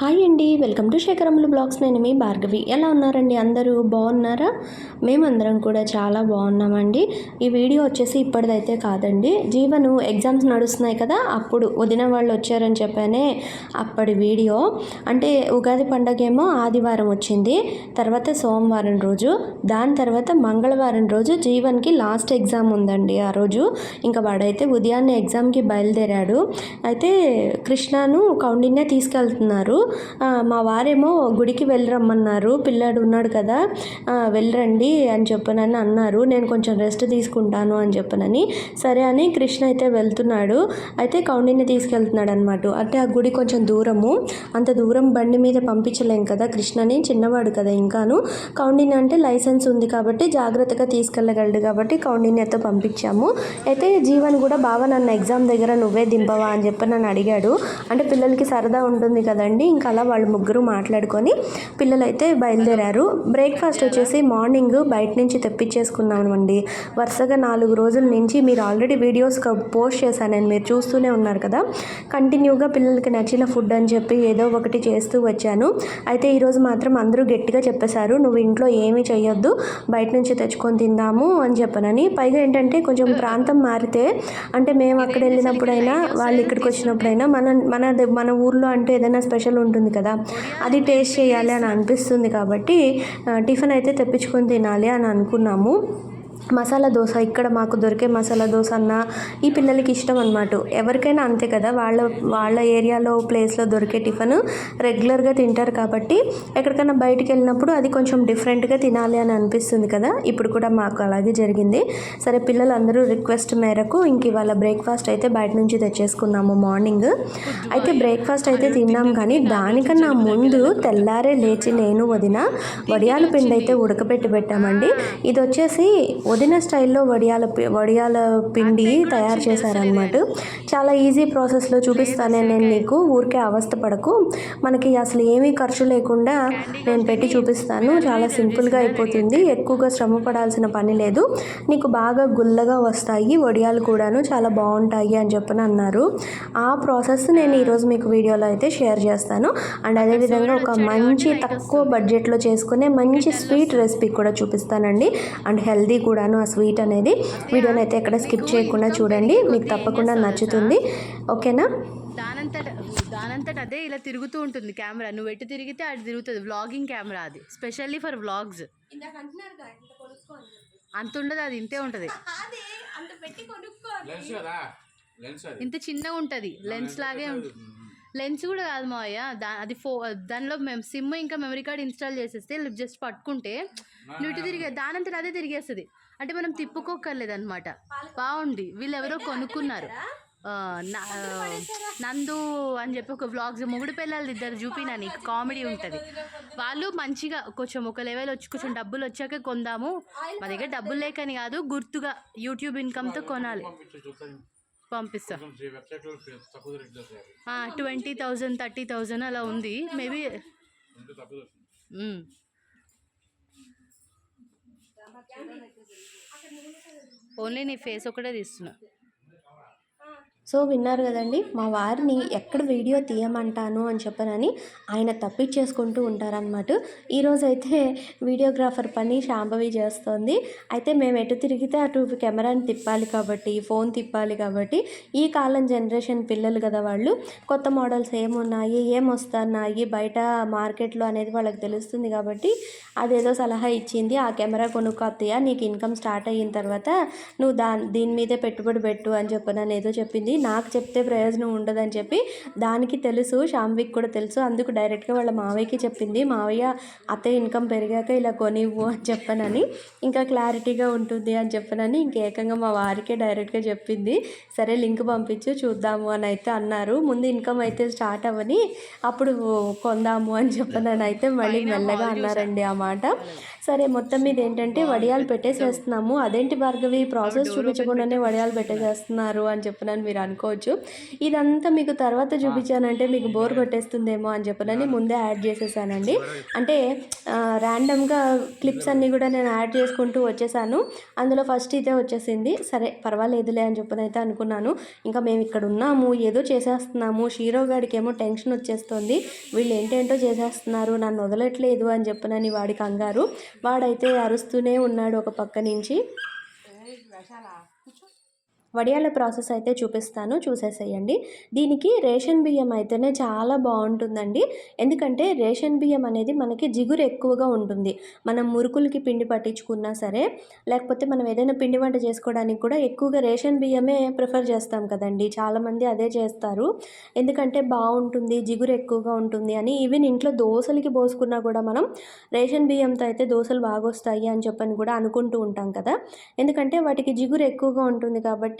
Hi అండి welcome to శేఖరములు blogs. నేను మీ భార్గవి. ఎలా ఉన్నారండి అందరూ? బాగున్నారా? మేమందరం కూడా చాలా బాగున్నామండి. ఈ వీడియో వచ్చేసి ఇప్పటిదైతే కాదండి. జీవను ఎగ్జామ్స్ నడుస్తున్నాయి కదా అప్పుడు వదిన వాళ్ళు వచ్చారని చెప్పానే అప్పటి వీడియో. అంటే ఉగాది పండగ ఏమో ఆదివారం వచ్చింది తర్వాత సోమవారం రోజు దాని తర్వాత మంగళవారం రోజు జీవన్కి లాస్ట్ ఎగ్జామ్ ఉందండి ఆ రోజు. ఇంకా వాడైతే ఉదయాన్నే ఎగ్జామ్కి బయలుదేరాడు. అయితే కృష్ణను కౌండిన్య తీసుకెళ్తున్నారు. మా వారేమో గుడికి వెళ్ళరమ్మన్నారు. పిల్లాడు ఉన్నాడు కదా వెళ్ళరండి అని చెప్పనని అన్నారు. నేను కొంచెం రెస్ట్ తీసుకుంటాను అని చెప్పనని. సరే అని కృష్ణ అయితే వెళ్తున్నాడు. అయితే కౌండిన్య తీసుకెళ్తున్నాడు అనమాట అంటే ఆ గుడి కొంచెం దూరము. అంత దూరం బండి మీద పంపించలేం కదా. కృష్ణని చిన్నవాడు కదా ఇంకాను. కౌండిన్య అంటే లైసెన్స్ ఉంది కాబట్టి జాగ్రత్తగా తీసుకెళ్ళగలడు కాబట్టి కౌండిన్యతో పంపించాము. అయితే జీవన్ కూడా బావ నన్ను ఎగ్జామ్ దగ్గర నువ్వే దింపవా అని చెప్పి నన్ను అడిగాడు. అంటే పిల్లలకి సరదా ఉంటుంది కదండి. ఇంకా అలా వాళ్ళు ముగ్గురు మాట్లాడుకొని పిల్లలు అయితే బయలుదేరారు. బ్రేక్ఫాస్ట్ వచ్చేసి మార్నింగ్ బయట నుంచి తెప్పించేసుకున్నామండి. వరుసగా నాలుగు రోజుల నుంచి మీరు ఆల్రెడీ వీడియోస్ పోస్ట్ చేశానని మీరు చూస్తూనే ఉన్నారు కదా. కంటిన్యూగా పిల్లలకి నచ్చిన ఫుడ్ అని చెప్పి ఏదో ఒకటి చేస్తూ వచ్చాను. అయితే ఈరోజు మాత్రం అందరూ గట్టిగా చెప్పేశారు నువ్వు ఇంట్లో ఏమీ చేయొద్దు బయట నుంచి తెచ్చుకొని తిందాము అని చెప్పనని. పైగా ఏంటంటే కొంచెం ప్రాంతం మారితే అంటే మేము అక్కడ వెళ్ళినప్పుడైనా వాళ్ళు ఇక్కడికి వచ్చినప్పుడైనా మన మన మన ఊర్లో అంటే ఏదైనా స్పెషల్ ఉంటుంది కదా. అది టేస్ట్ చేయాలి అని అనిపిస్తుంది కాబట్టి టిఫిన్ అయితే తెప్పించుకొని తినాలి అని అనుకున్నాము. మసాలా దోశ ఇక్కడ మాకు దొరికే మసాలా దోశ అన్న ఈ పిల్లలకి ఇష్టం అనమాట ఎవరికైనా అంతే కదా వాళ్ళ వాళ్ళ ఏరియాలో ప్లేస్లో దొరికే టిఫిన్ రెగ్యులర్గా తింటారు కాబట్టి ఎక్కడికైనా బయటికి వెళ్ళినప్పుడు అది కొంచెం డిఫరెంట్గా తినాలి అని అనిపిస్తుంది కదా. ఇప్పుడు కూడా మాకు అలాగే జరిగింది. సరే పిల్లలందరూ రిక్వెస్ట్ మేరకు ఇంక ఇవాళ బ్రేక్ఫాస్ట్ అయితే బయట నుంచి తెచ్చేసుకున్నాము మార్నింగ్. అయితే బ్రేక్ఫాస్ట్ అయితే తిన్నాం కానీ దానికన్నా ముందు తెల్లారే లేచి నేను వదిన వడియాల పిండి అయితే ఉడకబెట్టి పెట్టామండి. ఇది వచ్చేసి వదిన స్టైల్లో వడియాల వడియాల పిండి తయారు చేశారనమాట చాలా ఈజీ ప్రాసెస్లో చూపిస్తాను నేను నీకు ఊరికే అవస్థ పడకు. మనకి అసలు ఏమీ ఖర్చు లేకుండా నేను పెట్టి చూపిస్తాను. చాలా సింపుల్గా అయిపోతుంది. ఎక్కువగా శ్రమ పడాల్సిన పని లేదు. నీకు బాగా గుల్లగా వస్తాయి. వడియాలు కూడాను చాలా బాగుంటాయి అని చెప్పని అన్నారు. ఆ ప్రాసెస్ నేను ఈరోజు మీకు వీడియోలో అయితే షేర్ చేస్తాను. అండ్ అదేవిధంగా ఒక మంచి తక్కువ బడ్జెట్లో చేసుకునే మంచి స్వీట్ రెసిపీ కూడా చూపిస్తానండి. అండ్ హెల్దీ కూడాను ఆ స్వీట్ అనేది వీడియోని అయితే ఎక్కడ స్కిప్ చేయకుండా చూడండి. మీకు తప్పకుండా నచ్చుతుంది. ఓకేనా? దానంతట దానంతట అదే ఇలా తిరుగుతూ ఉంటుంది కెమెరా. నువ్వు ఎటు తిరిగితే అటు తిరుగుతుంది. వ్లాగింగ్ కెమెరా అది. స్పెషల్లీ ఫర్ వ్లాగ్స్ అంత ఉండదు అది ఇంతే ఉంటుంది. లెన్స్ కదా? లెన్స్ అది. ఇంత చిన్నగా ఉంటుంది. లెన్స్ లాగే లెన్స్ కూడా కాదు మావయ్య. దా అది ఫో దానిలో మేము సిమ్ ఇంకా మెమరీ కార్డ్ ఇన్స్టాల్ చేసేస్తే జస్ట్ పట్టుకుంటే నువ్వు ఇటు తిరిగే దానంతట అదే తిరిగేస్తుంది. అంటే మనం తిప్పుకోకర్లేదు అనమాట బాగుంది వీళ్ళు ఎవరో కొనుక్కున్నారు నందు అని చెప్పి ఒక వ్లాగ్స్ మొగుడు పిల్లలు ఇద్దరు చూపినా నీకు కామెడీ ఉంటుంది. వాళ్ళు మంచిగా కొంచెం ఒక లెవెల్ వచ్చి కొంచెం డబ్బులు వచ్చాక కొందాము. మా దగ్గర డబ్బులు లేకని కాదు గుర్తుగా యూట్యూబ్ ఇన్కమ్తో కొనాలి. పంపిస్తా. ట్వంటీ థౌజండ్ థర్టీ థౌజండ్ అలా ఉంది. మేబీ ఓన్లీ నీ ఫేస్ ఒకటే తీస్తున్నా. సో విన్నారు కదండి మా వారిని ఎక్కడ వీడియో తీయమంటాను అని చెప్పనని ఆయన తప్పించేసుకుంటూ ఉంటారనమాట ఈరోజు అయితే వీడియోగ్రాఫర్ పని శాంభవి చేస్తోంది. అయితే మేము ఎటు తిరిగితే అటు కెమెరాని తిప్పాలి కాబట్టి ఫోన్ తిప్పాలి కాబట్టి ఈ కాలం జనరేషన్ పిల్లలు కదా వాళ్ళు. కొత్త మోడల్స్ ఏమున్నాయి ఏమొస్తున్నాయి బయట మార్కెట్లో అనేది వాళ్ళకి తెలుస్తుంది కాబట్టి అదేదో సలహా ఇచ్చింది ఆ కెమెరా కొనుక్కో అత్తయ్య నీకు ఇన్కమ్ స్టార్ట్ అయిన తర్వాత నువ్వు దా దీని మీదే పెట్టుబడి పెట్టు అని చెప్పనని ఏదో చెప్పింది. నాకు చెప్తే ప్రయోజనం ఉండదని చెప్పి దానికి తెలుసు శాంవిక్ కూడా తెలుసు. అందుకు డైరెక్ట్గా వాళ్ళ మావయ్యకి చెప్పింది మావయ్య అత్తయ్య ఇన్కమ్ పెరిగాక ఇలా కొనివ్వు అని చెప్పనని ఇంకా క్లారిటీగా ఉంటుంది అని చెప్పనని ఇంక ఏకంగా మా వారికే డైరెక్ట్గా చెప్పింది. సరే లింక్ పంపించు చూద్దాము అని అయితే అన్నారు. ముందు ఇన్కమ్ అయితే స్టార్ట్ అవ్వని అప్పుడు కొందాము అని చెప్పనని అయితే మళ్ళీ మెల్లగా అన్నారండి ఆ మాట. సరే మొత్తం మీద ఏంటంటే వడియాలు పెట్టేసేస్తున్నాము. అదేంటి భార్గవి? ప్రాసెస్ చూపించకుండానే వడియాలు పెట్టేసేస్తున్నారు అని చెప్పనని మీరు అనుకోవచ్చు. ఇదంతా మీకు తర్వాత చూపించానంటే మీకు బోర్ కొట్టేస్తుందేమో అని చెప్పనని ముందే యాడ్ చేసేసానండి. అంటే ర్యాండమ్గా క్లిప్స్ అన్నీ కూడా నేను యాడ్ చేసుకుంటూ వచ్చేసాను. అందులో ఫస్ట్ ఇదే వచ్చేసింది. సరే పర్వాలేదులే అని చెప్పని అయితే అనుకున్నాను. ఇంకా మేము ఇక్కడ ఉన్నాము ఏదో చేసేస్తున్నాము. షీరో గాడికి ఏమో టెన్షన్ వచ్చేస్తుంది. వీళ్ళు ఏంటేంటో చేసేస్తున్నారు నన్ను వదలట్లేదు అని చెప్పనని వాడి కంగారు. వాడైతే అరుస్తూనే ఉన్నాడు ఒక పక్క నుంచి. వడియాల ప్రాసెస్ అయితే చూపిస్తాను. చూసేసేయండి. దీనికి రేషన్ బియ్యం అయితేనే చాలా బాగుంటుందండి. ఎందుకంటే రేషన్ బియ్యం అనేది మనకి జిగురు ఎక్కువగా ఉంటుంది. మనం మురుకులకి పిండి పట్టించుకున్నా సరే లేకపోతే మనం ఏదైనా పిండి వంట చేసుకోవడానికి కూడా ఎక్కువగా రేషన్ బియ్యమే ప్రిఫర్ చేస్తాం కదండి. చాలామంది అదే చేస్తారు. ఎందుకంటే బాగుంటుంది జిగురు ఎక్కువగా ఉంటుంది అని. ఈవెన్ ఇంట్లో దోశలకి పోసుకున్నా కూడా మనం రేషన్ బియ్యంతో అయితే దోశలు బాగా వస్తాయి అని చెప్పని కూడా అనుకుంటూ ఉంటాం కదా. ఎందుకంటే వాటికి జిగురు ఎక్కువగా ఉంటుంది కాబట్టి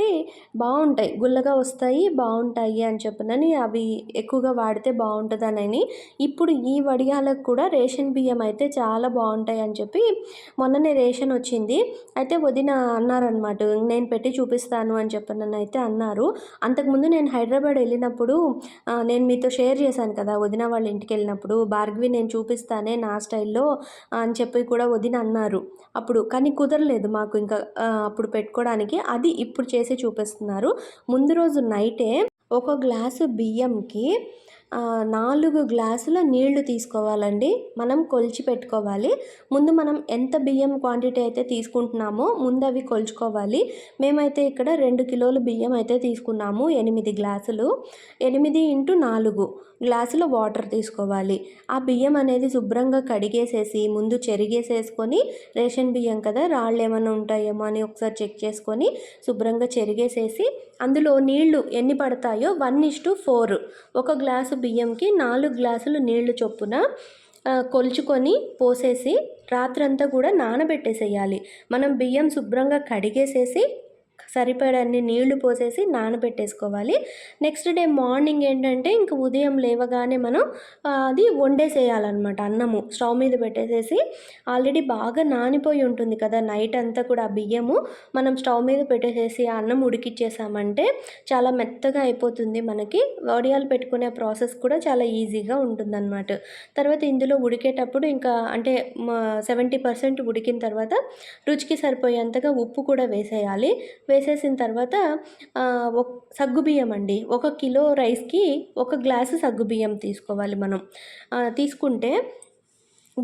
బాగుంటాయి. గుల్లగా వస్తాయి బాగుంటాయి అని చెప్పినని అవి ఎక్కువగా వాడితే బాగుంటుందనని ఇప్పుడు ఈ వడియాలకు కూడా రేషన్ బియ్యం అయితే చాలా బాగుంటాయి అని చెప్పి మొన్ననే రేషన్ వచ్చింది. అయితే వదిన అన్నారనమాట నేను పెట్టి చూపిస్తాను అని చెప్పినని అయితే అన్నారు. అంతకుముందు నేను హైదరాబాద్ వెళ్ళినప్పుడు నేను మీతో షేర్ చేశాను కదా వదిన వాళ్ళ ఇంటికి వెళ్ళినప్పుడు భార్గవి నేను చూపిస్తానే నా స్టైల్లో అని చెప్పి కూడా వదిన అన్నారు. అప్పుడు కానీ కుదరలేదు మాకు ఇంకా అప్పుడు పెట్టుకోవడానికి. అది ఇప్పుడు చేసి చూపిస్తున్నారు. ముందు రోజు నైటే ఒక గ్లాసు బియ్యంకి నాలుగు గ్లాసుల నీళ్ళు తీసుకోవాలండి. మనం కొలిచి పెట్టుకోవాలి. ముందు మనం ఎంత బియ్యం క్వాంటిటీ అయితే తీసుకుంటున్నామో ముందు అవి కొలుచుకోవాలి. మేమైతే ఇక్కడ రెండు కిలోల బియ్యం అయితే తీసుకున్నాము ఎనిమిది గ్లాసులు. ఎనిమిది ఇంటూ నాలుగు గ్లాసుల వాటర్ తీసుకోవాలి. ఆ బియ్యం అనేది శుభ్రంగా కడిగేసేసి ముందు చెరిగేసేసుకొని రేషన్ బియ్యం కదా రాళ్ళు ఏమైనా ఉంటాయేమో అని ఒకసారి చెక్ చేసుకొని శుభ్రంగా చెరిగేసేసి అందులో నీళ్ళు ఎన్ని పడతాయో వన్ ఇస్ టు ఫోర్. ఒక గ్లాసు బియ్యంకి నాలుగు గ్లాసులు నీళ్ళు చొప్పున కొలుచుకొని పోసేసి రాత్రంతా కూడా నానబెట్టేసేయాలి. మనం బియ్యం శుభ్రంగా కడిగేసేసి సరిపడన్ని నీళ్ళు పోసేసి నానబెట్టేసుకోవాలి. నెక్స్ట్ డే మార్నింగ్ ఏంటంటే ఇంక ఉదయం లేవగానే మనం అది వండేసేయాలన్నమాట అన్నము. స్టవ్ మీద పెట్టేసేసి ఆల్రెడీ బాగా నానిపోయి ఉంటుంది కదా నైట్ అంతా కూడా ఆ బియ్యము. మనం స్టవ్ మీద పెట్టేసేసి ఆ అన్నం ఉడికిచ్చేసామంటే చాలా మెత్తగా అయిపోతుంది మనకి. వడియాలు పెట్టుకునే ప్రాసెస్ కూడా చాలా ఈజీగా ఉంటుందన్నమాట. తర్వాత ఇందులో ఉడికేటప్పుడు ఇంకా అంటే సెవెంటీ పర్సెంట్ ఉడికిన తర్వాత రుచికి సరిపోయేంతగా ఉప్పు కూడా వేసేయాలి. వేసేసిన తర్వాత సగ్గుబియ్యం అండి. ఒక కిలో రైస్కి ఒక గ్లాసు సగ్గుబియ్యం తీసుకోవాలి మనం. తీసుకుంటే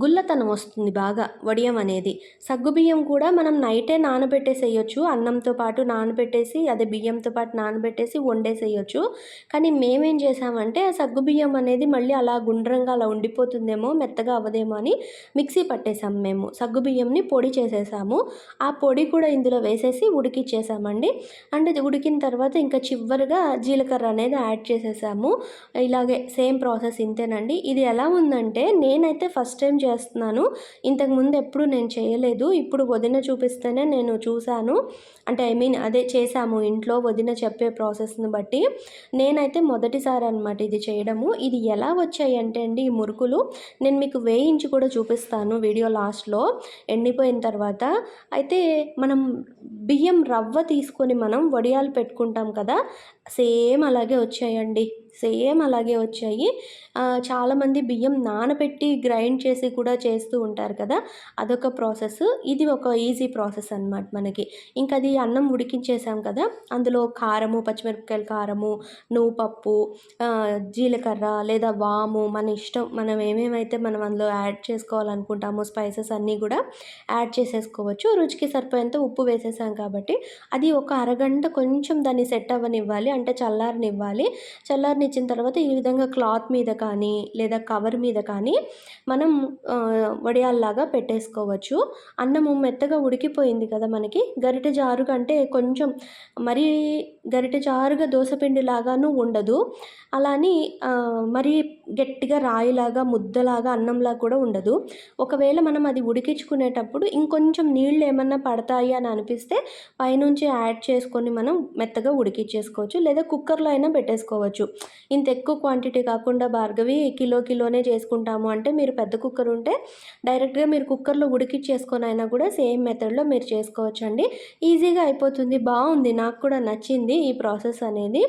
గుల్లతనం వస్తుంది బాగా వడియం అనేది. సగ్గుబియ్యం కూడా మనం నైటే నానబెట్టేసేయచ్చు అన్నంతో పాటు నానబెట్టేసి అదే బియ్యంతో పాటు నానబెట్టేసి వండేసేయచ్చు. కానీ మేమేం చేసామంటే ఆ సగ్గుబియ్యం అనేది మళ్ళీ అలా గుండ్రంగా అలా ఉండిపోతుందేమో మెత్తగా అవ్వదేమో అని మిక్సీ పట్టేసాం మేము. సగ్గుబియ్యంని పొడి చేసేసాము. ఆ పొడి కూడా ఇందులో వేసేసి ఉడికిచ్చేసామండి. అండ్ ఉడికిన తర్వాత ఇంకా చివరిగా జీలకర్ర అనేది యాడ్ చేసేసాము. ఇలాగే సేమ్ ప్రాసెస్ ఇంతేనండి. ఇది ఎలా ఉందంటే నేనైతే ఫస్ట్ టైం చేస్తున్నాను. ఇంతకు ముందు ఎప్పుడు నేను చేయలేదు. ఇప్పుడు వదిన చూపిస్తేనే నేను చూశాను. అంటే ఐ మీన్ అదే చేశాము ఇంట్లో వదిన చెప్పే ప్రాసెస్ని బట్టి. నేనైతే మొదటిసారి అనమాట ఇది చేయడము. ఇది ఎలా వచ్చాయి అంటే అండి ఈ మురుకులు? నేను మీకు వేయించి కూడా చూపిస్తాను వీడియో లాస్ట్లో. ఎండిపోయిన తర్వాత. అయితే మనం బియ్యం రవ్వ తీసుకొని మనం వడియాలు పెట్టుకుంటాం కదా? సేమ్ అలాగే వచ్చాయండి. సేమ్ అలాగే వచ్చాయి. చాలామంది బియ్యం నానబెట్టి గ్రైండ్ చేసి కూడా చేస్తూ ఉంటారు కదా అదొక ప్రాసెస్. ఇది ఒక ఈజీ ప్రాసెస్ అన్నమాట మనకి. ఇంకా అది అన్నం ఉడికించేసాం కదా అందులో కారము పచ్చిమిరపకాయల కారము నువ్వు పప్పు జీలకర్ర లేదా వాము మన ఇష్టం మనం ఏమేమైతే మనం అందులో యాడ్ చేసుకోవాలనుకుంటామో స్పైసెస్ అన్నీ కూడా యాడ్ చేసేసుకోవచ్చు. రుచికి సరిపోయేంత ఉప్పు వేసేసాం కాబట్టి అది ఒక అరగంట కొంచెం దాన్ని సెట్ అవ్వనివ్వాలి అంటే చల్లారనివ్వాలి. ఇచ్చిన తర్వాత ఈ విధంగా క్లాత్ మీద కానీ లేదా కవర్ మీద కానీ మనం వడియాల్లాగా పెట్టేసుకోవచ్చు. అన్నము మెత్తగా ఉడికిపోయింది కదా మనకి. గరిటె జారు కంటే కొంచెం మరీ గరిట జారుగా దోసపిండిలాగాను ఉండదు. అలాని ఆ, మరీ గట్టిగా రాయిలాగా ముద్దలాగా అన్నంలా కూడా ఉండదు. ఒకవేళ మనం అది ఉడికించుకునేటప్పుడు ఇంకొంచెం నీళ్ళు ఏమన్నా పడతాయి అని అనిపిస్తే పైనుంచి యాడ్ చేసుకొని మనం మెత్తగా ఉడికించేసుకోవచ్చు. లేదా కుక్కర్లో అయినా పెట్టేసుకోవచ్చు. ఇంత ఎక్కువ క్వాంటిటీ కాకుండా భార్గవి కిలో కిలోనే చేసుకుంటాము అంటే మీరు పెద్ద కుక్కర్ ఉంటే డైరెక్ట్గా మీరు కుక్కర్లో ఉడికిచ్చేసుకొని అయినా కూడా సేమ్ మెథడ్లో మీరు చేసుకోవచ్చు అండి ఈజీగా అయిపోతుంది. బాగుంది. నాకు కూడా నచ్చింది. ఈ ప్రాసెస్ అనేది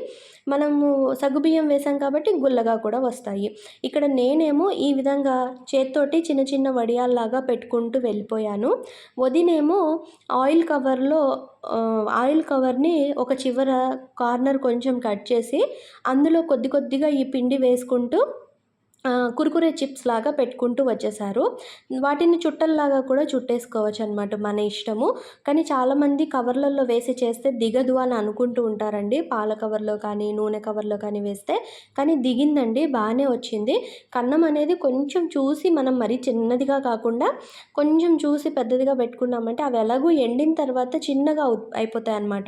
మనము సగ్గుబియ్యం వేసాం కాబట్టి గుల్లగా కూడా వస్తాయి. ఇక్కడ నేనేమో ఈ విధంగా చేత్తోటి చిన్న చిన్న వడియాల్లాగా పెట్టుకుంటూ వెళ్ళిపోయాను. వదినేమో ఆయిల్ కవర్లో ఆయిల్ కవర్ని ఒక చివర కార్నర్ కొంచెం కట్ చేసి అందులో కొద్ది కొద్దిగా ఈ పిండి వేసుకుంటూ కురుకురే చిప్స్ లాగా పెట్టుకుంటూ వచ్చేసారు. వాటిని చుట్టల్లాగా కూడా చుట్టేసుకోవచ్చు అనమాట మన ఇష్టము. కానీ చాలామంది కవర్లలో వేసి చేస్తే దిగదు అని అనుకుంటూ ఉంటారండి. పాల కవర్లో కానీ నూనె కవర్లో కానీ వేస్తే. కానీ దిగిందండి బాగానే వచ్చింది. కన్నం అనేది కొంచెం చూసి మనం మరీ చిన్నదిగా కాకుండా కొంచెం చూసి పెద్దదిగా పెట్టుకున్నామంటే అవి ఎలాగూ ఎండిన తర్వాత చిన్నగా అవు- అయిపోతాయి అన్నమాట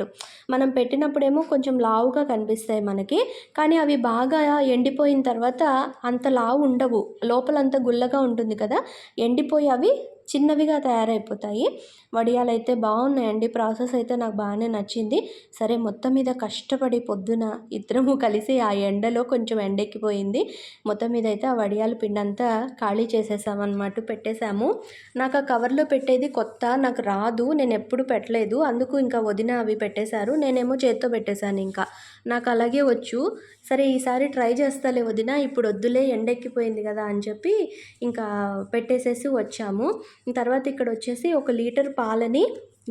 మనం పెట్టినప్పుడేమో కొంచెం లావుగా కనిపిస్తాయి మనకి. కానీ అవి బాగా ఎండిపోయిన తర్వాత అంత లావు ఉండవు. లోపలంతా గుల్లగా ఉంటుంది కదా? ఎండిపోయి అవి చిన్నవిగా తయారైపోతాయి. వడియాలు అయితే బాగున్నాయండి. ప్రాసెస్ అయితే నాకు బాగానే నచ్చింది. సరే మొత్తం మీద కష్టపడి పొద్దున ఇద్దరము కలిసి ఆ ఎండలో కొంచెం ఎండెక్కిపోయింది. మొత్తం మీద అయితే ఆ వడియాల పిండి అంతా ఖాళీ చేసేసామన్నమాట పెట్టేశాము. నాకు ఆ కవర్లో పెట్టేది కొత్త నాకు రాదు నేను ఎప్పుడు పెట్టలేదు. అందుకు ఇంకా వదిన అవి పెట్టేశారు. నేనేమో చేత్తో పెట్టేశాను ఇంకా. నాకు అలాగే వచ్చు. సరే ఈసారి ట్రై చేస్తాలే వదిన ఇప్పుడు వద్దులే ఎండెక్కిపోయింది కదా అని చెప్పి ఇంకా పెట్టేసేసి వచ్చాము. తర్వాత ఇక్కడ వచ్చేసి ఒక లీటర్ పాలని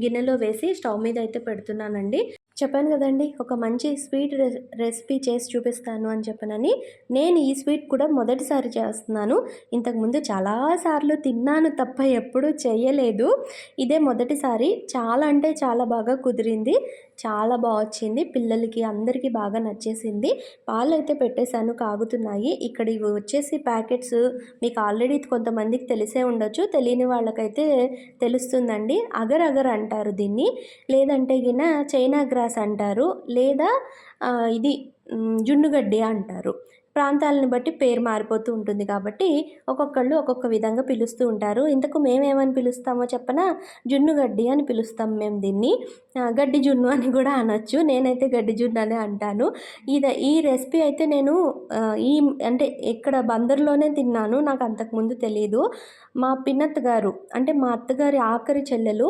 గిన్నెలో వేసి స్టవ్ మీద అయితే పెడుతున్నానండి. చెప్పాను కదండి ఒక మంచి స్వీట్ రె రెసిపీ చేసి చూపిస్తాను అని చెప్పనని నేను ఈ స్వీట్ కూడా మొదటిసారి చేస్తున్నాను. ఇంతకుముందు చాలాసార్లు తిన్నాను తప్ప ఎప్పుడూ చేయలేదు. ఇదే మొదటిసారి చాలా అంటే చాలా బాగా కుదిరింది. చాలా బాగా వచ్చింది. పిల్లలకి అందరికీ బాగా నచ్చేసింది. పాలు అయితే పెట్టేశాను కాగుతున్నాయి. ఇక్కడ ఇవి వచ్చేసి ప్యాకెట్స్ మీకు ఆల్రెడీ కొంతమందికి తెలిసే ఉండొచ్చు. తెలియని వాళ్ళకైతే తెలుస్తుందండి. అగర్ అగర్ అంటారు దీన్ని. లేదంటే గిన చైనా గ్రాస్ అంటారు. లేదా ఇది జున్నుగడ్డి అంటారు. ప్రాంతాలను బట్టి పేరు మారిపోతూ ఉంటుంది కాబట్టి ఒక్కొక్కళ్ళు ఒక్కొక్క విధంగా పిలుస్తూ ఉంటారు. ఇంతకు మేమేమని పిలుస్తామో చెప్పనా? జున్నుగడ్డి అని పిలుస్తాం మేము దీన్ని. గడ్డి జున్ను అని కూడా అనొచ్చు. నేనైతే గడ్డి జున్ను అనే అంటాను. ఇది ఈ రెసిపీ అయితే నేను ఈ అంటే ఇక్కడ బందర్లోనే తిన్నాను. నాకు అంతకుముందు తెలియదు మా పిన్నత్త గారు అంటే మా అత్తగారి ఆఖరి చెల్లెలు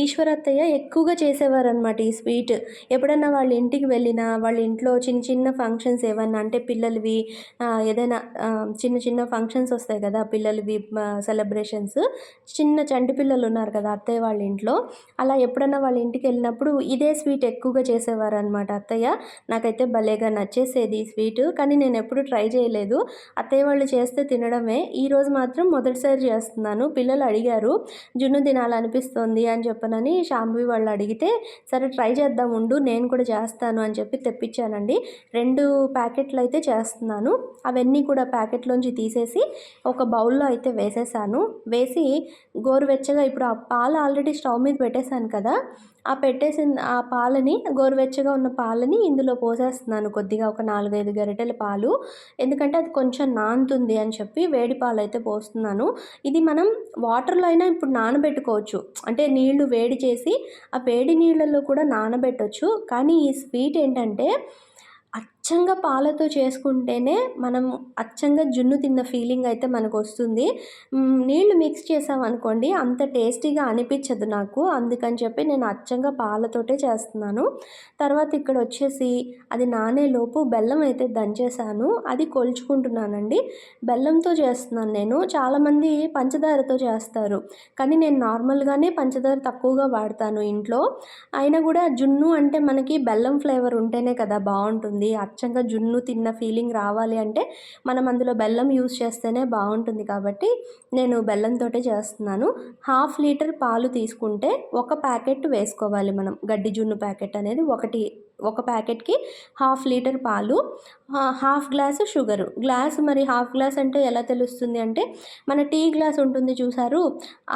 ఈశ్వరత్తయ్య ఎక్కువగా చేసేవారనమాట ఈ స్వీట్. ఎప్పుడన్నా వాళ్ళ ఇంటికి వెళ్ళినా వాళ్ళ ఇంట్లో చిన్న చిన్న ఫంక్షన్స్ ఏమన్నా అంటే పిల్లలవి ఏదైనా చిన్న చిన్న ఫంక్షన్స్ వస్తాయి కదా పిల్లలవి సెలబ్రేషన్స్. చిన్న చంటి పిల్లలు ఉన్నారు కదా అత్తయ్య వాళ్ళ ఇంట్లో. అలా ఎప్పుడన్నా వాళ్ళ ఇంటికి వెళ్ళినప్పుడు ఇదే స్వీట్ ఎక్కువగా చేసేవారు అనమాట అత్తయ్య. నాకైతే భలేగా నచ్చేసేది ఈ స్వీట్ కానీ నేను ఎప్పుడు ట్రై చేయలేదు. అత్తయ్య వాళ్ళు చేస్తే తినడమే. ఈరోజు మాత్రం మొదటిసారి చేస్తాను చేస్తున్నాను. పిల్లలు అడిగారు జున్ను తినాలనిపిస్తుంది అని చెప్పనని శాంభవి వాళ్ళు అడిగితే సరే ట్రై చేద్దాం ఉండు నేను కూడా చేస్తాను అని చెప్పి తెప్పించానండి. రెండు ప్యాకెట్లు అయితే చేస్తున్నాను. అవన్నీ కూడా ప్యాకెట్లోంచి తీసేసి ఒక బౌల్లో అయితే వేసేసాను. వేసి గోరువెచ్చగా ఇప్పుడు ఆ పాలు ఆల్రెడీ స్టవ్ మీద పెట్టేశాను కదా ఆ పెట్టేసిన ఆ పాలని గోరువెచ్చగా ఉన్న పాలని ఇందులో పోసేస్తున్నాను కొద్దిగా ఒక నాలుగైదు గరిటెల పాలు. ఎందుకంటే అది కొంచెం నానుతుంది అని చెప్పి వేడి పాలు అయితే పోస్తున్నాను. ఇది మనం వాటర్లో అయినా ఇప్పుడు నానబెట్టుకోవచ్చు. అంటే నీళ్ళు వేడి చేసి ఆ వేడి నీళ్ళల్లో కూడా నానబెట్టవచ్చు కానీ ఈ స్వీట్ ఏంటంటే అచ్చంగా పాలతో చేసుకుంటేనే మనం అచ్చంగా జున్ను తిన్న ఫీలింగ్ అయితే మనకు వస్తుంది నీళ్ళు మిక్స్ చేసామనుకోండి అంత టేస్టీగా అనిపించదు నాకు. అందుకని చెప్పి నేను అచ్చంగా పాలతోటే చేస్తున్నాను. తర్వాత ఇక్కడ వచ్చేసి అది నానేలోపు బెల్లం అయితే దంచేసాను అది కొలుచుకుంటున్నానండి. బెల్లంతో చేస్తున్నాను నేను. చాలామంది పంచదారతో చేస్తారు. కానీ నేను నార్మల్గానే పంచదార తక్కువగా వాడతాను ఇంట్లో. అయినా కూడా జున్ను అంటే మనకి బెల్లం ఫ్లేవర్ ఉంటేనే కదా బాగుంటుంది. అచ్చంగా జున్ను తిన్న ఫీలింగ్ రావాలి అంటే మనం అందులో బెల్లం యూస్ చేస్తేనే బాగుంటుంది కాబట్టి నేను బెల్లంతోటే చేస్తున్నాను. హాఫ్ లీటర్ పాలు తీసుకుంటే ఒక ప్యాకెట్ వేసుకోవాలి మనం. గడ్డి జున్ను ప్యాకెట్ అనేది ఒకటి ఒక ప్యాకెట్కి హాఫ్ లీటర్ పాలు హాఫ్ గ్లాసు షుగరు. గ్లాస్ మరి హాఫ్ గ్లాస్ అంటే ఎలా తెలుస్తుంది అంటే మన టీ గ్లాస్ ఉంటుంది చూసారు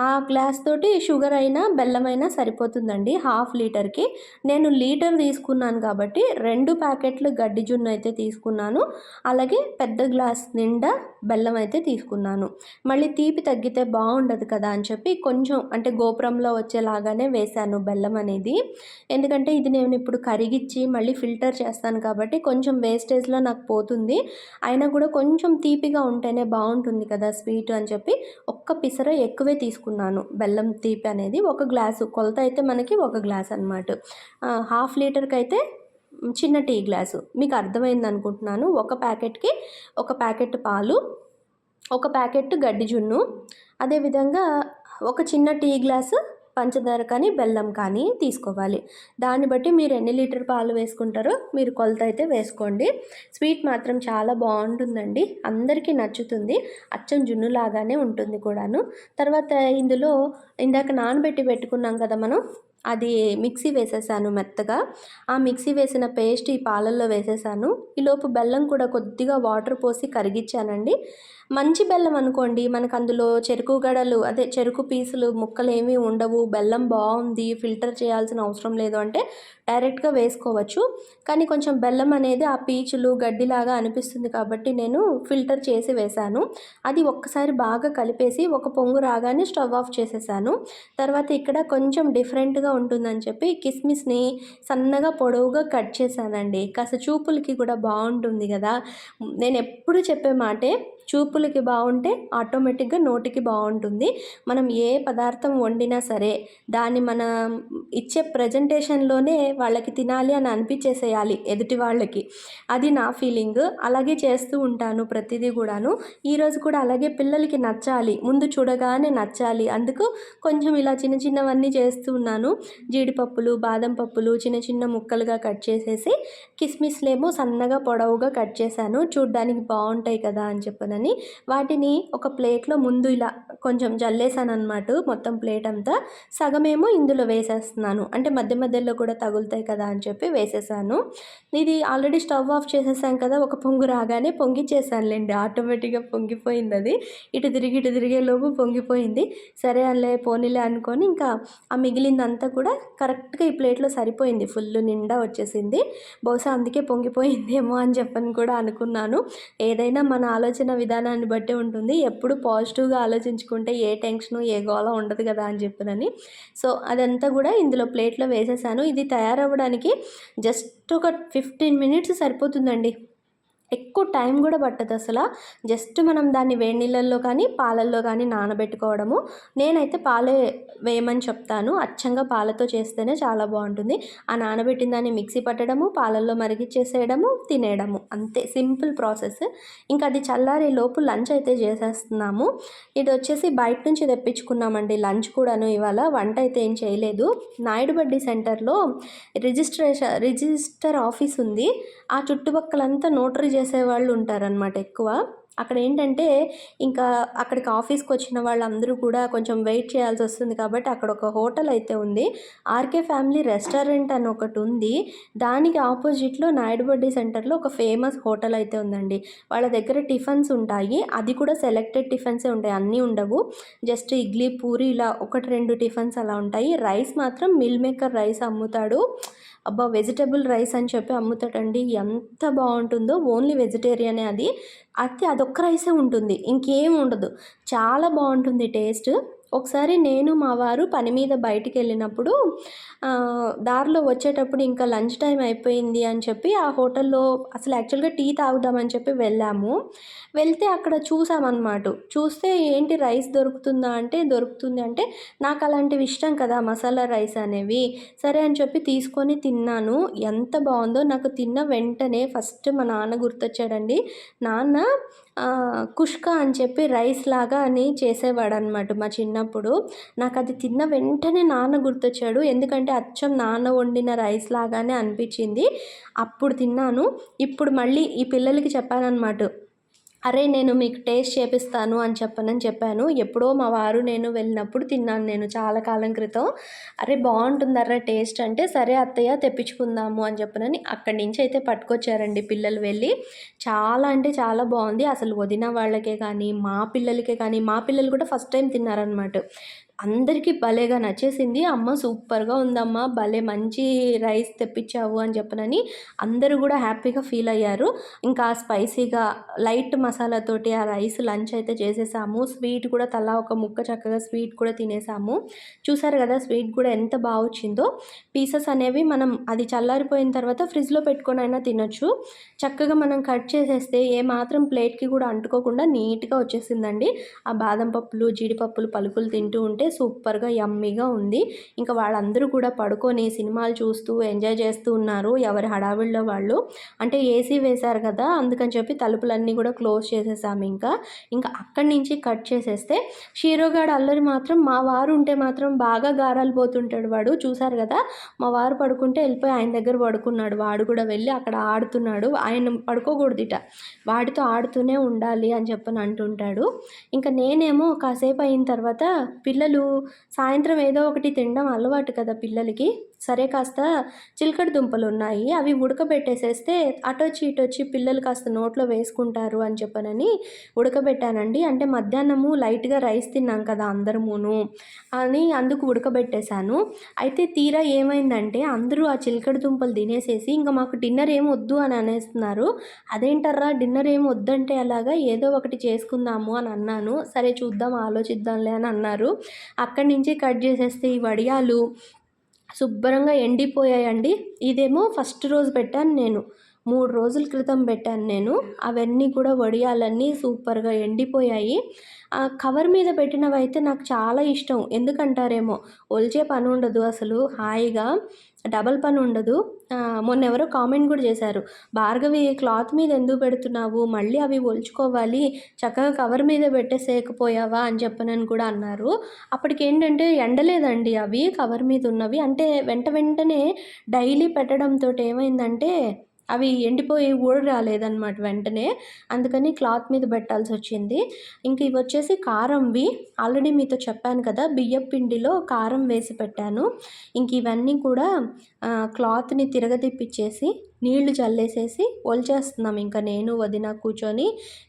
ఆ గ్లాస్ తోటి షుగర్ అయినా బెల్లం అయినా సరిపోతుందండి హాఫ్ లీటర్కి. నేను లీటర్ తీసుకున్నాను కాబట్టి రెండు ప్యాకెట్లు గడ్డి జున్ను అయితే తీసుకున్నాను. అలాగే పెద్ద గ్లాస్ నిండా బెల్లం అయితే తీసుకున్నాను. మళ్ళీ తీపి తగ్గితే బాగుండదు కదా అని చెప్పి కొంచెం అంటే గోపురంలో వచ్చేలాగానే వేశాను బెల్లం అనేది. ఎందుకంటే ఇది నేను ఇప్పుడు కరిగిచ్చి మళ్ళీ ఫిల్టర్ చేస్తాను కాబట్టి కొంచెం వేస్టేజ్లో నాకు పోతుంది. అయినా కూడా కొంచెం తీపిగా ఉంటేనే బాగుంటుంది కదా స్వీట్ అని చెప్పి ఒక్క పిసర ఎక్కువే తీసుకున్నాను బెల్లం తీపి అనేది. ఒక గ్లాసు కొలత అయితే మనకి ఒక గ్లాస్ అనమాట హాఫ్ లీటర్కి అయితే చిన్న టీ గ్లాసు. మీకు అర్థమైంది అనుకుంటున్నాను. ఒక ప్యాకెట్కి ఒక ప్యాకెట్ పాలు ఒక ప్యాకెట్ గడ్డి జున్ను అదేవిధంగా ఒక చిన్న టీ గ్లాసు పంచదార కానీ బెల్లం కానీ తీసుకోవాలి. దాన్ని బట్టి మీరు ఎన్ని లీటర్ పాలు వేసుకుంటారో మీరు కొలత అయితే వేసుకోండి. స్వీట్ మాత్రం చాలా బాగుంటుందండి. అందరికీ నచ్చుతుంది. అచ్చం జున్ను లాగానే ఉంటుంది కూడాను. తర్వాత ఇందులో ఇందాక నానబెట్టి పెట్టుకున్నాం కదా మనం. అది మిక్సీ వేసేసాను మెత్తగా. ఆ మిక్సీ వేసిన పేస్ట్ ఈ పాలల్లో వేసేసాను. ఈలోపు బెల్లం కూడా కొద్దిగా వాటర్ పోసి కరిగించానండి. మంచి బెల్లం అనుకోండి మనకు అందులో చెరుకు గడలు అదే చెరుకు పీసులు ముక్కలు ఏమీ ఉండవు. బెల్లం బాగుంది ఫిల్టర్ చేయాల్సిన అవసరం లేదు అంటే డైరెక్ట్గా వేసుకోవచ్చు. కానీ కొంచెం బెల్లం అనేది ఆ పీచులు గడ్డిలాగా అనిపిస్తుంది కాబట్టి నేను ఫిల్టర్ చేసి వేశాను. అది ఒక్కసారి బాగా కలిపేసి ఒక పొంగు రాగానే స్టవ్ ఆఫ్ చేసేసాను. తర్వాత ఇక్కడ కొంచెం డిఫరెంట్గా ఉంటుందని చెప్పి కిస్మిస్ని సన్నగా పొడవుగా కట్ చేశానండి. కాస్త చూపులకి కూడా బాగుంటుంది కదా. నేను ఎప్పుడు చెప్పే మాటే చూపులకి బాగుంటే ఆటోమేటిక్గా నోటికి బాగుంటుంది మనం ఏ పదార్థం వండినా సరే దాన్ని మనం ఇచ్చే ప్రజెంటేషన్లోనే వాళ్ళకి తినాలి అని అనిపించేసేయాలి ఎదుటి వాళ్ళకి. అది నా ఫీలింగ్. అలాగే చేస్తూ ఉంటాను ప్రతిదీ కూడాను. ఈరోజు కూడా అలాగే పిల్లలకి నచ్చాలి. ముందు చూడగానే నచ్చాలి. అందుకు కొంచెం ఇలా చిన్న చిన్నవన్నీ చేస్తూ ఉన్నాను. జీడిపప్పులు బాదం పప్పులు చిన్న చిన్న ముక్కలుగా కట్ చేసేసి కిస్మిస్లేమో సన్నగా పొడవుగా కట్ చేశాను. చూడ్డానికి బాగుంటాయి కదా అని చెప్పనని వాటిని ఒక ప్లేట్లో ముందు ఇలా కొంచెం జల్లేసాను అనమాట మొత్తం ప్లేట్ అంతా. సగమేమో ఇందులో వేసేస్తున్నాను. అంటే మధ్య మధ్యలో కూడా తగులుతాయి కదా అని చెప్పి వేసేసాను. ఇది ఆల్రెడీ స్టవ్ ఆఫ్ చేసేసాం కదా ఒక పొంగు రాగానే పొంగిచ్చేసానులేండి. ఆటోమేటిక్గా పొంగిపోయింది అది ఇటు తిరిగి ఇటు తిరిగేలోపు పొంగిపోయింది. సరే అలే పోనీలే అనుకొని ఇంకా ఆ మిగిలిందంతా కూడా కరెక్ట్గా ఈ ప్లేట్లో సరిపోయింది. ఫుల్ నిండా వచ్చేసింది. బహుశా అందుకే పొంగిపోయిందేమో అని చెప్పని కూడా అనుకున్నాను. ఏదైనా మన ఆలోచన విధానాన్ని బట్టి ఉంటుంది. ఎప్పుడు పాజిటివ్గా ఆలోచించుకుంటే ఏ టెన్షను ఏ గోళ ఉండదు కదా అని చెప్పినని. సో అదంతా కూడా ఇందులో ప్లేట్లో వేసేసాను. ఇది తయారవ్వడానికి జస్ట్ ఒక ఫిఫ్టీన్ మినిట్స్ సరిపోతుందండి. ఎక్కువ టైం కూడా పట్టదు అసలు. జస్ట్ మనం దాన్ని వేడి నీళ్ళల్లో కానీ పాలల్లో కానీ నానబెట్టుకోవడము. నేనైతే పాలే వేయమని చెప్తాను. అచ్చంగా పాలతో చేస్తేనే చాలా బాగుంటుంది. ఆ నానబెట్టిన దాన్ని మిక్సీ పట్టడము పాలల్లో మరిగిచ్చేసేయడము తినేయడము. అంతే. Simple process. ఇంకా అది చల్లారే లోపు లంచ్ అయితే చేసేస్తున్నాము. ఇది వచ్చేసి బయట నుంచి తెప్పించుకున్నామండి లంచ్ కూడాను ఇవాళ. వంట అయితే ఏం చేయలేదు. నాయుడు బడ్డీ సెంటర్లో రిజిస్ట్రేషన్ రిజిస్టర్ ఆఫీస్ ఉంది. ఆ చుట్టుపక్కలంతా నోటరీ చేసేవాళ్ళు ఉంటారనమాట ఎక్కువ. అక్కడ ఏంటంటే ఇంకా అక్కడికి ఆఫీస్కి వచ్చిన వాళ్ళందరూ కూడా కొంచెం వెయిట్ చేయాల్సి వస్తుంది కాబట్టి అక్కడ ఒక హోటల్ అయితే ఉంది. ఆర్కే ఫ్యామిలీ రెస్టారెంట్ అని ఒకటి ఉంది. దానికి ఆపోజిట్లో నాయుడుబడ్డి సెంటర్లో ఒక ఫేమస్ హోటల్ అయితే ఉందండి. వాళ్ళ దగ్గర టిఫిన్స్ ఉంటాయి. అది కూడా సెలెక్టెడ్ టిఫిన్సే ఉంటాయి. అన్నీ ఉండవు. జస్ట్ ఇడ్లీ పూరి ఇలా ఒకటి రెండు టిఫిన్స్ అలా ఉంటాయి. రైస్ మాత్రం మిల్ మేకర్ రైస్ అమ్ముతాడు. అబ్బా వెజిటబుల్ రైస్ అని చెప్పి అమ్ముతాడండి. ఎంత బాగుంటుందో. ఓన్లీ వెజిటేరియనే అది. అయితే అదొక్క రైసే ఉంటుంది. ఇంకేం ఉండదు. చాలా బాగుంటుంది టేస్ట్. ఒకసారి నేను మా వారు పని మీద బయటికి వెళ్ళినప్పుడు దారిలో వచ్చేటప్పుడు ఇంకా లంచ్ టైం అయిపోయింది అని చెప్పి ఆ హోటల్లో అసలు యాక్చువల్గా టీ తాగుదామని చెప్పి వెళ్ళాము. వెళ్తే అక్కడ చూసామన్నమాట. చూస్తే ఏంటి రైస్ దొరుకుతుందా అంటే దొరుకుతుంది అంటే నాకు అలాంటివి ఇష్టం కదా మసాలా రైస్ అనేవి. సరే అని చెప్పి తీసుకొని తిన్నాను. ఎంత బాగుందో నాకు తిన్న వెంటనే ఫస్ట్ మా నాన్న గుర్తొచ్చాడండి. నాన్న కుష్క అని చెప్పి రైస్ లాగా అని చేసేవాడు అనమాట మా చిన్నప్పుడు. నాకు అది తిన్న వెంటనే నాన్న గుర్తొచ్చాడు. ఎందుకంటే అచ్చం నాన్న వండిన రైస్ లాగానే అనిపించింది. అప్పుడు తిన్నాను. ఇప్పుడు మళ్ళీ ఈ పిల్లలకి చెప్పానన్నమాట. అరే నేను మీకు టేస్ట్ చేపిస్తాను అని చెప్పనని చెప్పాను. ఎప్పుడో మా వారు నేను వెళ్ళినప్పుడు తిన్నాను నేను చాలా కాలం క్రితం. అరే బాగుంటుందర్రా టేస్ట్ అంటే? సరే అత్తయ్య తెప్పించుకుందాము అని చెప్పనని అక్కడి నుంచి అయితే పట్టుకొచ్చారండి పిల్లలు వెళ్ళి. చాలా అంటే చాలా బాగుంది. అసలు వదిన వాళ్ళకే కానీ మా పిల్లలకే కానీ మా పిల్లలు కూడా ఫస్ట్ టైం తిన్నారనమాట అందరికీ భలేగా నచ్చేసింది. అమ్మ సూపర్గా ఉందమ్మ. భలే మంచి రైస్ తెప్పించావు అని చెప్పనని అందరూ కూడా హ్యాపీగా ఫీల్ అయ్యారు. ఇంకా స్పైసీగా లైట్ మసాలాతోటి ఆ రైస్ లంచ్ అయితే చేసేసాము. స్వీట్ కూడా తలా ఒక ముక్క చక్కగా స్వీట్ కూడా తినేసాము. చూసారు కదా స్వీట్ కూడా ఎంత బాగా వచ్చిందో. పీసెస్ అనేవి మనం అది చల్లారిపోయిన తర్వాత ఫ్రిడ్జ్లో పెట్టుకొని అయినా తినొచ్చు. చక్కగా మనం కట్ చేసేస్తే ఏ మాత్రం ప్లేట్కి కూడా అంటుకోకుండా నీట్గా వచ్చేసిందండి. ఆ బాదం పప్పులు జీడిపప్పులు పలుకులు తింటూ ఉంటే సూపర్గా యమ్మీగా ఉంది. ఇంకా వాళ్ళందరూ కూడా పడుకొని సినిమాలు చూస్తూ ఎంజాయ్ చేస్తూ ఉన్నారు ఎవరి హడావిడిలో వాళ్ళు. అంటే ఏసీ వేశారు కదా అందుకని చెప్పి తలుపులన్నీ కూడా క్లోజ్ చేసేసాము ఇంకా. ఇంకా అక్కడి నుంచి కట్ చేసేస్తే షీరోగాడు అల్లరి మాత్రం మా వారు ఉంటే మాత్రం బాగా గారాలు పోతుంటాడు వాడు. చూశారు కదా మా వారు పడుకుంటే వెళ్ళిపోయి ఆయన దగ్గర పడుకున్నాడు. వాడు కూడా వెళ్ళి అక్కడ ఆడుతున్నాడు. ఆయన పడుకోకూడదుట. వాడితో ఆడుతూనే ఉండాలి అని చెప్పని అంటుంటాడు. ఇంకా నేనేమో కాసేపు అయిన తర్వాత పిల్లలు సాయంత్రం ఏదో ఒకటి తినడం అలవాటు కదా పిల్లలకి. సరే కాస్త చిలకడ దుంపలు ఉన్నాయి. అవి ఉడకబెట్టేసేస్తే అటొచ్చి ఇటొచ్చి పిల్లలు కాస్త నోట్లో వేసుకుంటారు అని చెప్పనని ఉడకబెట్టానండి. అంటే మధ్యాహ్నము లైట్గా రైస్ తిన్నాం కదా అందరమును అని అందుకు ఉడకబెట్టేశాను. అయితే తీరా ఏమైందంటే అందరూ ఆ చిలకడ దుంపలు తినేసేసి ఇంకా మాకు డిన్నర్ ఏం వద్దు అని అనేస్తున్నారు. అదేంటర్రా డిన్నర్ ఏం వద్దంటే అలాగా ఏదో ఒకటి చేసుకుందాము అని అన్నాను. సరే చూద్దాం ఆలోచిద్దాంలే అని అన్నారు. అక్కడి నుంచి కట్ చేసేస్తే ఈ వడియాలు శుభ్రంగా ఎండిపోయాయండి. ఇదేమో ఫస్ట్ రోజు పెట్టాను నేను. మూడు రోజుల క్రితం పెట్టాను నేను. అవన్నీ కూడా వడియాలన్నీ సూపర్గా ఎండిపోయాయి. ఆ కవర్ మీద పెట్టినవి అయితే నాకు చాలా ఇష్టం. ఎందుకంటారేమో? ఒలిచే పని ఉండదు అసలు. హాయిగా డబల్ పని ఉండదు. మొన్న ఎవరో కామెంట్ కూడా చేశారు. భార్గవి క్లాత్ మీద ఎందుకు పెడుతున్నావు? మళ్ళీ అవి ఒలుచుకోవాలి. చక్కగా కవర్ మీద పెట్టేసేయకపోయావా అని చెప్పనని కూడా అన్నారు. అప్పటికి ఏంటంటే ఎండలేదండి అవి కవర్ మీద ఉన్నవి. అంటే వెంట వెంటనే డైలీ పెట్టడంతో ఏమైందంటే అవి ఎండిపోయి ఊడ రాలేదన్నమాట వెంటనే. అందుకని క్లాత్ మీద పెట్టాల్సి వచ్చింది. ఇంక ఇవి వచ్చేసి కారంవి. ఆల్రెడీ మీతో చెప్పాను కదా బియ్యం పిండిలో కారం వేసి పెట్టాను. ఇంక ఇవన్నీ కూడా క్లాత్ని తిరగదిప్పిచ్చేసి నీళ్ళు చల్లేసేసి వల్చేస్తున్నాం ఇంకా నేను వదిన కూర్చొని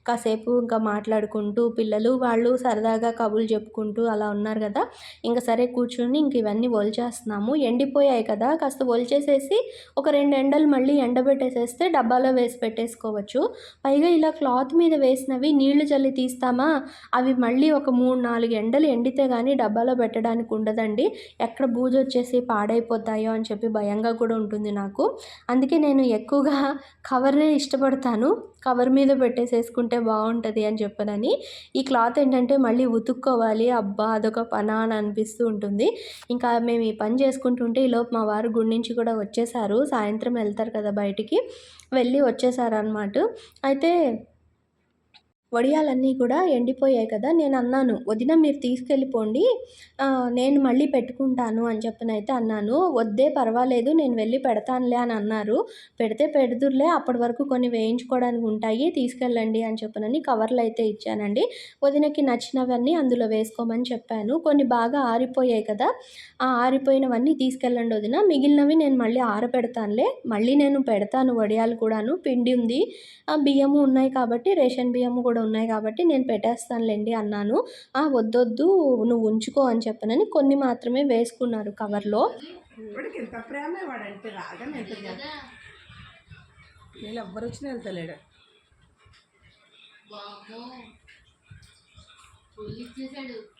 కాసేపు ఇంకా మాట్లాడుకుంటూ పిల్లలు వాళ్ళు సరదాగా కబుర్లు చెప్పుకుంటూ అలా ఉన్నారు కదా. ఇంకా సరే కూర్చొని ఇంక ఇవన్నీ వల్చేస్తున్నాము ఎండిపోయాయి కదా. కాస్త వల్చేసేసి ఒక రెండు ఎండలు మళ్ళీ ఎండబెట్టేసేస్తే డబ్బాలో వేసి పెట్టేసుకోవచ్చు. పైగా ఇలా క్లాత్ మీద వేసినవి నీళ్ళు చల్లి తీస్తామా? అవి మళ్ళీ ఒక మూడు నాలుగు ఎండలు ఎండితే కానీ డబ్బాలో పెట్టడానికి ఉండదండి. ఎక్కడ బూజు వచ్చేసి పాడైపోతాయో అని చెప్పి భయంగా కూడా ఉంటుంది నాకు. అందుకే నేను ఎక్కువగా కవర్నే ఇష్టపడతాను. కవర్ మీద పెట్టేసేసుకుంటే బాగుంటుంది అని చెప్పనని. ఈ క్లాత్ ఏంటంటే మళ్ళీ ఉతుక్కోవాలి. అబ్బా అదొక పనా అని అనిపిస్తూ ఉంటుంది. ఇంకా మేము ఈ పని చేసుకుంటుంటే ఈలోపు మా వారు గుడి నుంచి కూడా వచ్చేసారు. సాయంత్రం వెళ్తారు కదా బయటికి. వెళ్ళి వచ్చేసారు అనమాట అయితే వడియాలన్నీ కూడా ఎండిపోయాయి కదా నేను అన్నాను వదిన మీరు తీసుకెళ్ళిపోండి నేను మళ్ళీ పెట్టుకుంటాను అని చెప్పినైతే అన్నాను. వద్దే పర్వాలేదు నేను వెళ్ళి పెడతానులే అని అన్నారు. పెడితే పెడుదురులే అప్పటి వరకు కొన్ని వేయించుకోవడానికి ఉంటాయి తీసుకెళ్ళండి అని చెప్పనని కవర్లు అయితే ఇచ్చానండి. వదినకి నచ్చినవన్నీ అందులో వేసుకోమని చెప్పాను. కొన్ని బాగా ఆరిపోయాయి కదా ఆ ఆరిపోయినవన్నీ తీసుకెళ్ళండి వదిన. మిగిలినవి నేను మళ్ళీ ఆరపెడతానులే మళ్ళీ నేను పెడతాను వడియాలు కూడాను. పిండి ఉంది ఆ బియ్యము ఉన్నాయి కాబట్టి రేషన్ బియ్యము కూడా ఉన్నాయి కాబట్టి నేను పెట్టేస్తానులేండి అన్నాను. ఆ వద్దొద్దు నువ్వు ఉంచుకో అని చెప్పనని కొన్ని మాత్రమే వేసుకున్నారు కవర్లో. ఎవ్వరు వచ్చినా వెళ్తలేడు.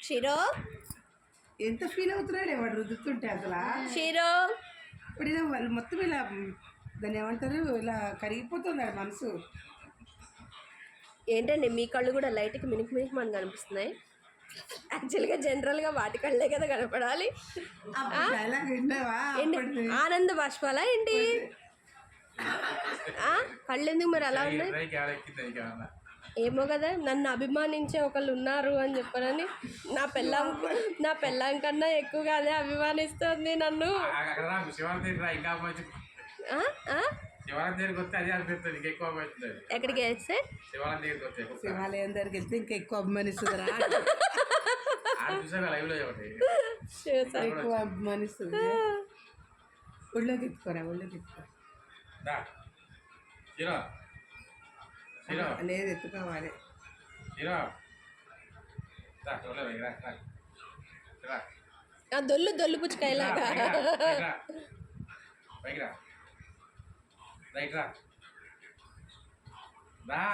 షిరో? ఎంత ఫీల్ అవుతున్నాడే వాడు రుద్దుతుంటే అసలు? షిరో? ఇప్పుడు ఇలా వాళ్ళు మొత్తం ఇలా దాన్ని ఏమంటారు ఇలా కరిగిపోతుంది మనసు. ఏంటండి మీ కళ్ళు కూడా లైట్కి మినిక్ మినిక్ అని కనిపిస్తున్నాయి. యాక్చువల్గా జనరల్గా వాటి కళ్ళే కదా కనపడాలి? ఆనంద బాష్పాలా ఏంటి? ఆ? కళ్ళు ఎందుకు మరి అలా ఉన్నాయి? ఏమో కదా నన్ను అభిమానించే ఒకళ్ళు ఉన్నారు అని చెప్పనని నా పెళ్ళాం నా పెళ్ళాం కన్నా ఎక్కువగా అదే అభిమానిస్తుంది నన్ను. శివాలయం దగ్గరికి వస్తే అదే అనిపిస్తుంది ఇంకా ఎక్కువ ఎక్కడికి వేస్తే శివాలయం దగ్గరికి వస్తే. శివాలయం దగ్గరికి వెళ్తే ఇంకా ఎక్కువ అభిమానిస్తుందిరా. ఆడ చూసాక లైవ్లో ఒకటి? ఎక్కువ అభిమానిస్తుంది. ఒళ్ళోకి ఎత్తుకోరా ఒళ్ళోకి ఎత్తుకో. దా. హీరో హీరో లేదు ఎత్తుకోవాలి. దొల్లు దొల్లు పుచ్చకాయలాగా. రైట్ రా రా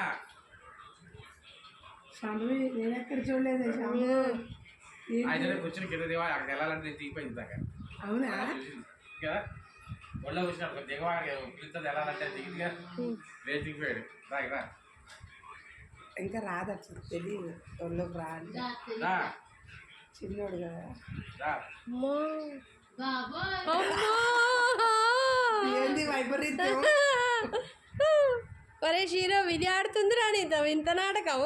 శాంభవి నేను ఎక్కడ చూడలేదు శాంభు ఆయన కూర్చొని కింద దివా అక్కడ వెళ్ళాలంటే నేను దిగిపోయింది దాకా. అవునా? కదా? ఒళ్ళో కూర్చుని అక్కడ దిగవా పిలుస్తుంది వెళ్ళాలంటే దిగిందిగా రేపు దిగిపోయాడు. రా ఇక రా ఇంకా రాదు అసలు తెలియదు ఒళ్ళోకి రా చిన్నోడు కదా. రా ఏంది వైపరీత్యం? ఒరే షీరో విధి ఆడుతుంది రానితో ఇంత నాటకం?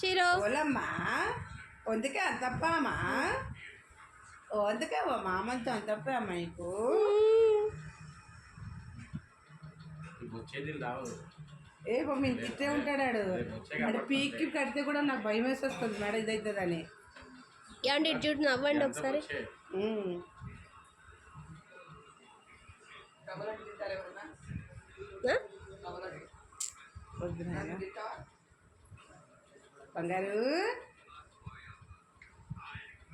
షీరో. ఓలమ్మా వందుకే అంతప్పమ్మా వందుకే మామంతో అంతప్ప అమ్మా నీకు? ఏ మమ్మీ ఇంక ఉంటాడాడు అది పీక్కి కడితే కూడా నాకు భయం వేసి వస్తుంది మేడం ఇదవుతుందని ఏమండి ఇటు చూడు నవ్వండి ఒకసారి. బంగారు.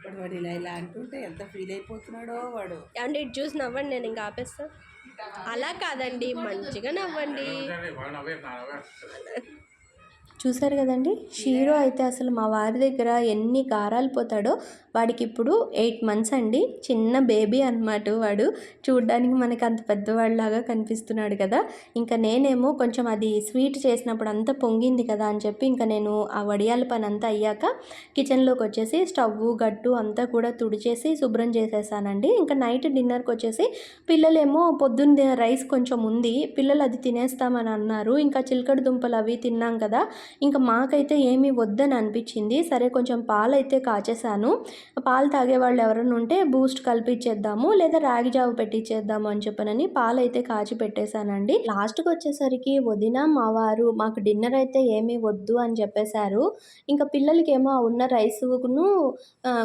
వాడు వాడు ఇలా ఇలా అంటుంటే ఎంత ఫీల్ అయిపోతున్నాడో వాడు. ఏమండి ఇటు చూసి నవ్వండి నేను ఇంకా ఆపేస్తా. అలా కాదండి మంచిగా నవ్వండి. చూసారు కదండి? షీరో అయితే అసలు మా వారి దగ్గర ఎన్ని గారాలు పోతాడో వాడికి ఇప్పుడు ఎయిట్ మంత్స్ అండి. చిన్న బేబీ అన్నమాట వాడు. చూడడానికి మనకి అంత పెద్దవాడిలాగా కనిపిస్తున్నాడు కదా. ఇంకా నేనేమో కొంచెం అది స్వీట్ చేసినప్పుడు అంతా పొంగింది కదా అని చెప్పి ఇంకా నేను ఆ వడియాల పని అంతా అయ్యాక కిచెన్లోకి వచ్చేసి స్టవ్ గట్టు అంతా కూడా తుడిచేసి శుభ్రం చేసేసానండి. ఇంకా నైట్ డిన్నర్కి వచ్చేసి పిల్లలేమో పొద్దున్న రైస్ కొంచెం ఉంది. పిల్లలు అది తినేస్తామని అన్నారు. ఇంకా చిలకడ దుంపలు అవి తిన్నాం కదా. ఇంకా మాకైతే ఏమీ వద్దని అనిపించింది. సరే కొంచెం పాలైతే కాచేసాను. పాలు తాగే వాళ్ళు ఎవరైనా ఉంటే బూస్ట్ కలిపిచ్చేద్దాము లేదా రాగి జావ పెట్టించేద్దాము అని చెప్పనని పాలు అయితే కాచి పెట్టేశానండి. లాస్ట్కి వచ్చేసరికి వదిన మా వారు మాకు డిన్నర్ అయితే ఏమీ వద్దు అని చెప్పేశారు. ఇంకా పిల్లలకేమో ఏమో ఉన్న రైసును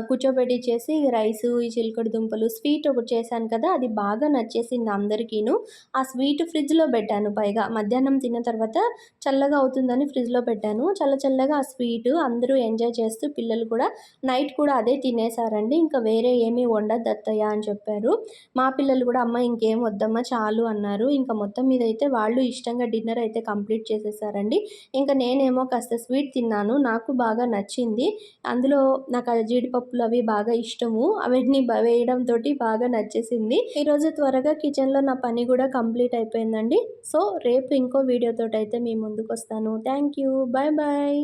కూర్చోబెట్టించేసి రైస్ ఈ చిలకడ దుంపలు స్వీట్ ఒకటి చేశాను కదా అది బాగా నచ్చేసింది అందరికీను. ఆ స్వీట్ ఫ్రిడ్జ్లో పెట్టాను పైగా. మధ్యాహ్నం తిన్న తర్వాత చల్లగా అవుతుందని ఫ్రిడ్జ్లో పెట్టాను. చల్ల చల్లగా ఆ స్వీట్ అందరూ ఎంజాయ్ చేస్తూ పిల్లలు కూడా నైట్ కూడా అదే తినేసారండి ఇంకా వేరే ఏమీ వండద్దు అత్తయ్య అని చెప్పారు. మా పిల్లలు కూడా అమ్మ ఇంకేం వద్దమ్మా చాలు అన్నారు. ఇంకా మొత్తం మీద అయితే వాళ్ళు ఇష్టంగా డిన్నర్ అయితే కంప్లీట్ చేసేసారండి. ఇంకా నేనేమో కాస్త స్వీట్ తిన్నాను. నాకు బాగా నచ్చింది. అందులో నాకు ఆ జీడిపప్పులు అవి బాగా ఇష్టము. అవన్నీ వేయడం వేయడంతో బాగా నచ్చేసింది. ఈరోజు త్వరగా కిచెన్లో నా పని కూడా కంప్లీట్ అయిపోయిందండి. సో రేపు ఇంకో వీడియోతో అయితే మీ ముందుకు వస్తాను థ్యాంక్ యూ. Bye bye.